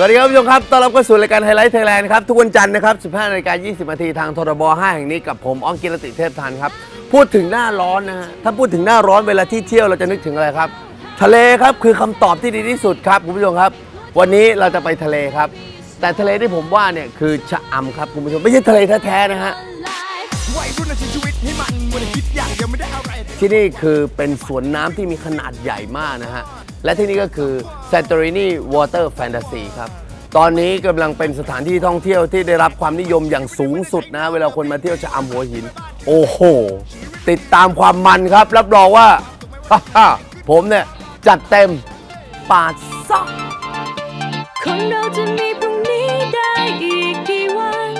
สวัสดีครับผู้ชมครับ ต้อนรับเข้าสู่รายการไฮไลท์ไทยแลนด์ครับ ทุกวันจันทร์นะครับ 15นาฬิกา20นาทีทางทรบ5แห่งนี้กับผมอ้องกิรติเทพทันครับ พูดถึงหน้าร้อนนะฮะ ถ้าพูดถึงหน้าร้อนเวลาที่เที่ยวเราจะนึกถึงอะไรครับ ทะเลครับคือคำตอบที่ดีที่สุดครับคุณผู้ชมครับ วันนี้เราจะไปทะเลครับ แต่ทะเลที่ผมว่าเนี่ยคือชะอำครับคุณผู้ชม ไม่ใช่ทะเลแท้ๆนะฮะที่นี่คือเป็นสวนน้ำที่มีขนาดใหญ่มากนะฮะ และที่นี่ก็คือ Santorini Water Fantasy ครับตอนนี้กำลังเป็นสถานที่ท่องเที่ยวที่ได้รับความนิยมอย่างสูงสุดนะ เวลาคนมาเที่ยวชะอำหัวหิน โอ้โห ติดตามความมันครับ รับรองว่า ผมเนี่ย จัดเต็มปาดซอกคนเราจะมีพรุ่งนี้ได้อีกกี่วัน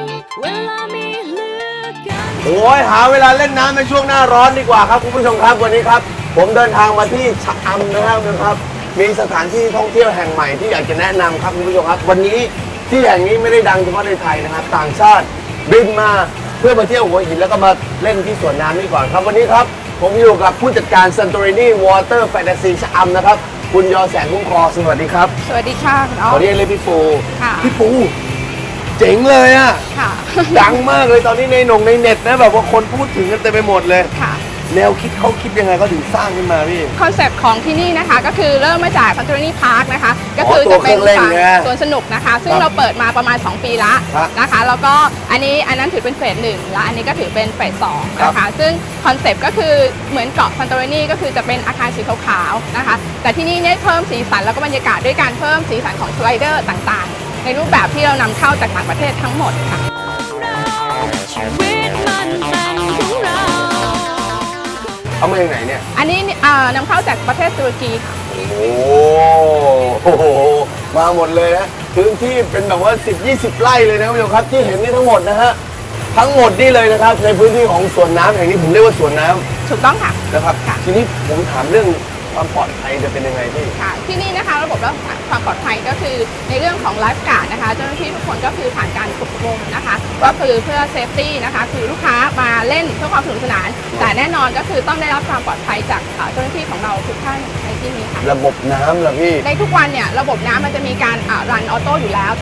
เวลามีเหลือกันโอ้ยหาเวลาเล่นน้ำในช่วงหน้าร้อนดีกว่าครับคุณผู้ชมครับวันนี้ครับ ผมเดินทางมาที่ชะอำนะครับนะครับ มีสถานที่ท่องเที่ยวแห่งใหม่ที่อยากจะแนะนำครับคุณผู้ชมครับ วันนี้ที่แห่งนี้ไม่ได้ดังเฉพาะในไทยนะครับ ต่างชาติบินมาเพื่อมาเที่ยวหัวหินแล้วก็มาเล่นที่สวนน้ำนี่ก่อนครับ วันนี้ครับ ผมอยู่กับผู้จัดการ Santorini Water Fantasy ชะอำนะครับ คุณยอแสงคุ้มครองสวัสดีครับสวัสดีค่ะคุณขอ๊ออฟเรียกเลยพี่ปูค่ะ พี่ปูเจ๋งเลยอะ ค่ะ ดังมากเลยตอนนี้ในหนงในเน็ตนะแบบว่าคนพูดถึงกันเต็มไปหมดเลย ค่ะ แนวคิดเขาคิดยังไงเขาถึงสร้างขึ้นมาพี่ คอนเซปต์ของที่นี่นะคะก็คือเริ่มมาจาก Santorini Park นะคะก็คือตัวจะเป็นเครื่องเล่นสวนไงสวนสนุกนะคะ ซึ่คงรับเราเปิดมาประมาณ 2 ปีละครับนะคะ แล้วก็อันนี้อันนั้นถือเป็นเฟสหนึ่งและอันนี้ก็ถือเป็นเฟสสองนะครัคะบซึ่งคอนเซปต์ก็คือเหมือนเกาะ Santorini ก็คือจะเป็นอาคารสีขาวๆนะคะ แต่ที่นี่เนี่ยเพิ่มสีสันแล้วก็บรรยากาศด้วยการเพิ่มสีสันของสไลเดอร์ต่างๆ ในรูปแบบที่เรานำเข้าจากต่างประเทศทั้งหมดค่ะ เอามาจากไหนเนี่ย อันนี้อ่านำเข้าจากประเทศตุรกีค่ะ โอ้โห มาหมดเลยนะพื้นที่เป็นแบบว่า 10 20 ไร่เลยนะคุณผู้ชมครับที่เห็นนี่ทั้งหมดนะฮะทั้งหมดนี่เลยนะครับ ในพื้นที่ของสวนน้ำแห่งนี้ผมเรียกว่าสวนน้ำถูกต้องค่ะ นะครับ ค่ะ ทีนี้ผมถามเรื่องความปลอดภัยจะเป็นยังไงพี่ ค่ะ ที่นี่นะคะระบบรักษา ความปลอดภัยก็คือในเรื่องของไลฟ์การ์ดนะคะ เจ้าหน้าที่ทุกคนก็คือผ่านการฝึกอบรมนะคะ ก็คือเพื่อเซฟตี้นะคะคือลูกค้ามาเล่นเพื่อความสนุกสนาน แต่แน่นอนก็คือต้องได้รับความปลอดภัยจากเอ่อเจ้าหน้าที่ของเราทุกท่านในที่นี้ค่ะ ระบบน้ำล่ะพี่ ในทุกวันเนี่ยระบบน้ำมันจะมีการรันออโต้อยู่แล้ว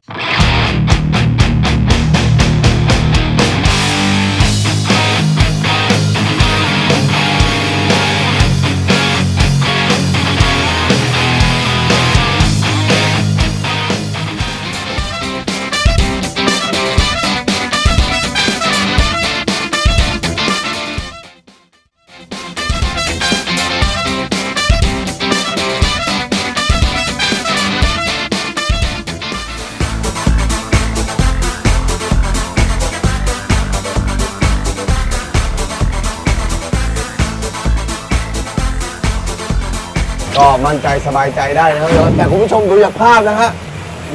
ก็มั่นใจสบายใจได้นะครับแต่คุณผู้ชมดูจากภาพนะฮะ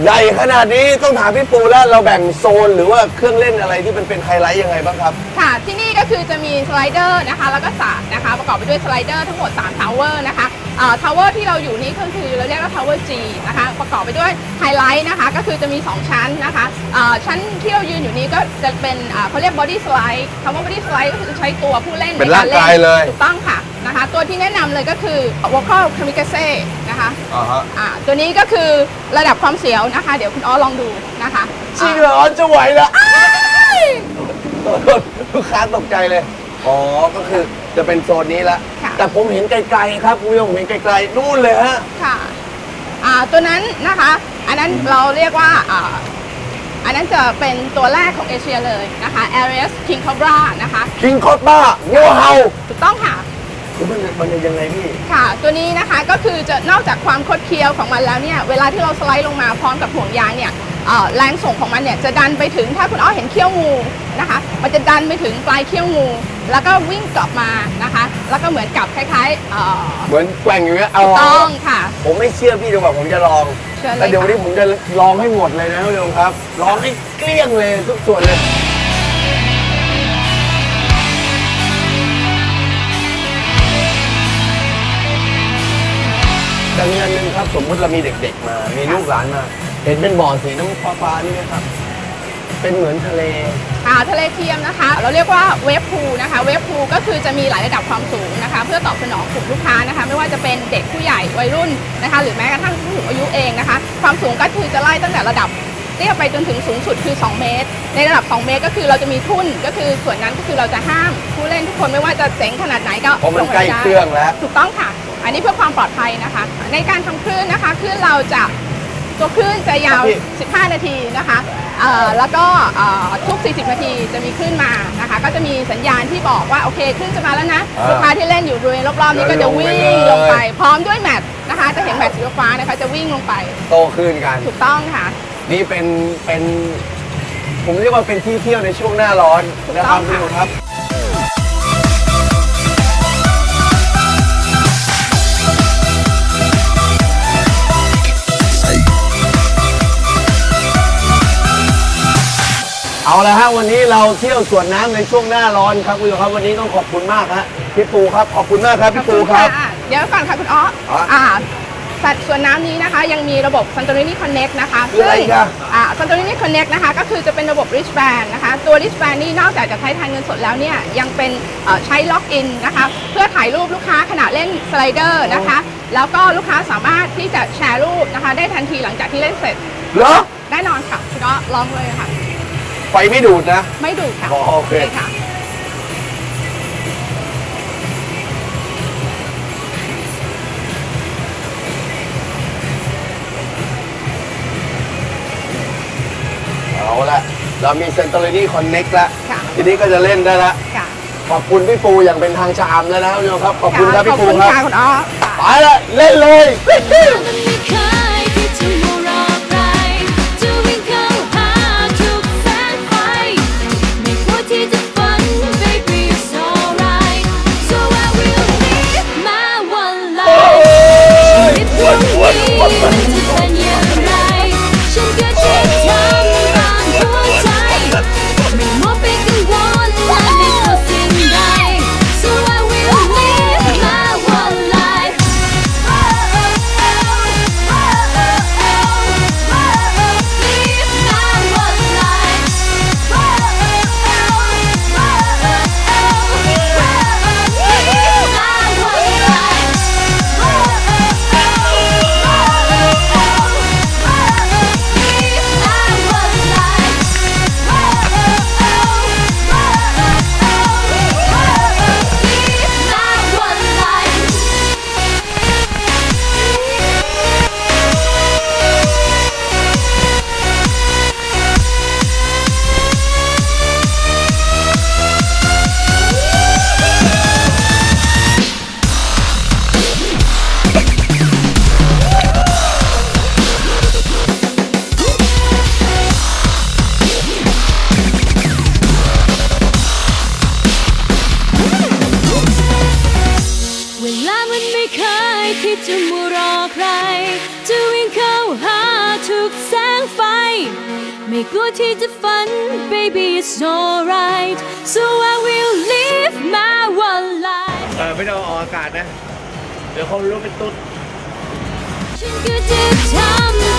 ใหญ่ขนาดนี้ต้องถามพี่ปูแล้วเราแบ่งโซนหรือว่าเครื่องเล่นอะไรที่มันเป็นไฮไลท์ยังไงบ้างครับ ค่ะที่นี่ คือจะมีสไลเดอร์นะคะแล้วก็สระนะคะประกอบไปด้วยสไลเดอร์ทั้งหมด3ทาวเวอร์นะคะทาวเวอร์ที่เราอยู่นี้ก็คือเราเรียกว่าทาวเวอร์ G นะคะประกอบไปด้วยไฮไลท์นะคะก็คือจะมี 2 ชั้นนะคะอ่าชั้นที่เรายืนอยู่นี้ก็จะเป็นอ่าเขาเรียกบอดี้สไลด์คำว่าบอดี้สไลด์ก็คือจะใช้ตัวผู้เล่นเป็นใร่างกายเลยถูกต้องค่ะนะคะตัวที่แนะนำเลยก็คือ vocal kamikaze นะคะอ่าฮะอ่าตัวนี้ก็คือระดับความเสียวนะคะ เดี๋ยวคุณอ้อลองดูนะคะจริงเหรอจะไหวเหรออ้าย ลูกค้าตกใจเลย อ๋อ ก็คือจะเป็นโซนนี้ละ ค่ะ แต่ผมเห็นไกลๆครับคุณผู้ชมผมเห็นไกลๆนู่นเลยฮะ ค่ะอ่าตัวนั้นนะคะ อันนั้นเราเรียกว่าอ่าอันนั้นจะเป็นตัวแรกของเอเชียเลยนะคะ Aries King Cobra นะคะ คิงคอตบ้างูเห่าถูกต้องค่ะคือมันมันยังไงพี่ ค่ะ ตัวนี้นะคะก็คือจะนอกจากความคดเคี้ยวของมันแล้วเนี่ย เวลาที่เราสไลด์ลงมาพร้อมกับห่วงยางเนี่ยเอ่อ แรงส่งของมันเนี่ยจะดันไปถึงถ้าคุณอ้อเห็นเขี้ยวงูนะคะ มันจะดันไปถึงปลายเขี้ยวงู แล้วก็วิ่งกลับมานะคะ แล้วก็เหมือนกับคล้ายๆเอ่อเหมือนแกว่งอย่างเงี้ยเอาต้องค่ะ ผมไม่เชื่อพี่ดีกว่าผมจะลองเชิญเลยแล้วเดี๋ยววันนี้ค่ะผมจะลองให้หมดเลยนะคุณผู้ชมครับลองให้เกลี้ยงเลยทุกส่วนเลยแต่มีอันหนึงครับสมมุติเรามีเด็กๆมา มีลูกหลานมา เห็นเป็นบ่อสีน้ำฟ้าๆนี่ไหมครับ เป็นเหมือนทะเล อ่าทะเลเทียมนะคะ เราเรียกว่าเวฟพูลนะคะ เวฟพูลก็คือจะมีหลายระดับความสูงนะคะ เพื่อตอบสนองกลุ่มลูกค้านะคะ ไม่ว่าจะเป็นเด็กผู้ใหญ่วัยรุ่นนะคะ หรือแม้กระทั่งผู้สูงอายุเองนะคะ ความสูงก็คือจะไล่ตั้งแต่ระดับเตี้ยไปจนถึงสูงสุดคือ 2 เมตร ในระดับ 2 เมตรก็คือเราจะมีทุ่นก็คือส่วนนั้นก็คือเราจะห้ามผู้เล่นทุกคนไม่ว่าจะเจ๋งขนาดไหนก็เพราะมันลงไปใกล้ได้เครื่องแล้ว ถูกต้องค่ะ อันนี้เพื่อความปลอดภัยนะคะ ในการทำคลื่นนะคะคลื่นเราจะ ตัวคลื่นจะยาวครับพี่15 นาทีนะคะเอ่อแล้วก็เอ่อทุก 40 นาทีจะมีคลื่นมานะคะ ก็จะมีสัญญาณที่บอกว่าโอเคคลื่นจะมาแล้วนะอ่าลูกค้าที่เล่นอยู่บริเวณรอบๆนี้ก็เดิจะนลงไปวิ่งเลยลงไป พร้อมด้วยแมตช์นะคะ จะเห็นแมตช์สีฟ้านะคะจะวิ่งลงไป โตขึ้นกัน ถูกต้องค่ะ นี่เป็นเป็น ผมเรียกว่าเป็นที่เที่ยวในช่วงหน้าร้อนนะครับถูคุณกต้องค่ะผู้ชมครับ เอาละฮะวันนี้เราเที่ยวสวนน้ำในช่วงหน้าร้อนครับคุณผู้ชมครับวันนี้ต้องขอบคุณมากฮะพี่ปูครับขอบคุณมากครับพี่ปูครับขอณะเดี๋ยวก่อนค่ะคุณอ้ออ๋ออ่อ่าสัดส่วนน้ำนี้นะคะ ยังมีระบบ Santorini Connect นะคะคืออะไรอีกอะอ่า Santorini Connect นะคะ ก็คือจะเป็นระบบ Rich Band นะคะ ตัว Rich Band นี่นอกจากจะใช้ทานเงินสดแล้วเนี่ย ยังเป็นเอ่อใช้ล็อกอินนะคะ เพื่อถ่ายรูปลูกค้าขณะเล่นสไลเดอร์นะคะ แล้วก็ลูกค้าสามารถที่จะแชร์รูปนะคะ ได้ทันทีหลังจากที่เล่นเสร็จ เหรอ แน่นอนค่ะคุณอ้อลองเลยค่ะ ไฟไม่ดูดนะ ไม่ดูค่ะอ๋อโอเคใช่ค่ะ เอาละเรามีเซน t ต r รี่คอนเน็กแล้วค่ะ ทีนี้ก็จะเล่นได้ละค่ะขอบคุณพี่ปูอย่างเป็นทางชะอำแล้วนะครับคุณผู้ชมครับ ขอบคุณครับขพี่อบปูคุณครับค่ะคุณอ้อค่ะ ไปละเล่นเลยมันไม่เคย ที่จะมัวรอใคร จะวิ่งเข้าหาทุกแสงไฟ ไม่กลัวที่จะฝัน baby it's alright so I will live my one life เออไม่ต้องออกอากาศนะ เดี๋ยวเขารู้เป็นตุ๊ดฉันก็จะทำต